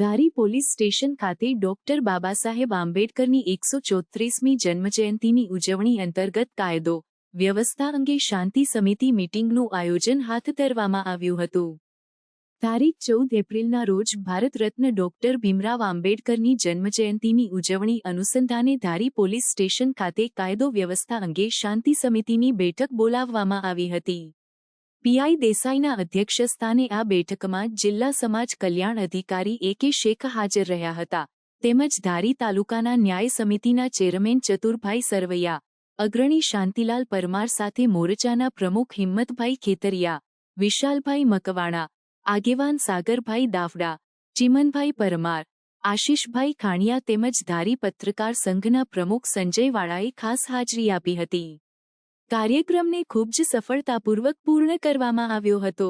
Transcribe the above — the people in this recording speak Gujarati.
ધારી પોલીસ સ્ટેશન ખાતે ડોક્ટર બાબાસાહેબ આંબેડકરની એકસો ચોત્રીસમી જન્મજયંતિની ઉજવણી અંતર્ગત કાયદો, વ્યવસ્થા અંગે શાંતિ સમિતિ મીટિંગનું આયોજન હાથ ધરવામાં આવ્યું હતું. તારીખ ચૌદ એપ્રિલના રોજ ભારત રત્ન ડોક્ટર ભીમરાવ આંબેડકરની જન્મજયંતિની ઉજવણી અનુસંધાને ધારી પોલીસ સ્ટેશન ખાતે કાયદો વ્યવસ્થા અંગે શાંતિ સમિતિની બેઠક બોલાવવામાં આવી હતી. પીઆઈ દેસાઈના અધ્યક્ષસ્થાને આ બેઠકમાં જિલ્લા સમાજ કલ્યાણ અધિકારી એ. કે. શેખ હાજર રહ્યા હતા. તેમજ ધારી તાલુકાના ન્યાય સમિતિના ચેરમેન ચતુરભાઈ સરવૈયા, અગ્રણી શાંતિલાલ પરમાર સાથે મોરચાના પ્રમુખ હિંમતભાઈ ખેતરિયા, વિશાલભાઈ મકવાણા, આગેવાન સાગરભાઈ દાફડા ચિમનભાઈ પરમાર, આશીષભાઈ ખાણિયા તેમજ ધારી પત્રકાર સંઘના પ્રમુખ સંજયવાળાએ ખાસ હાજરી આપી હતી. કાર્યક્રમને ખૂબ જ સફળતાપૂર્વક પૂર્ણ કરવામાં આવ્યો હતો.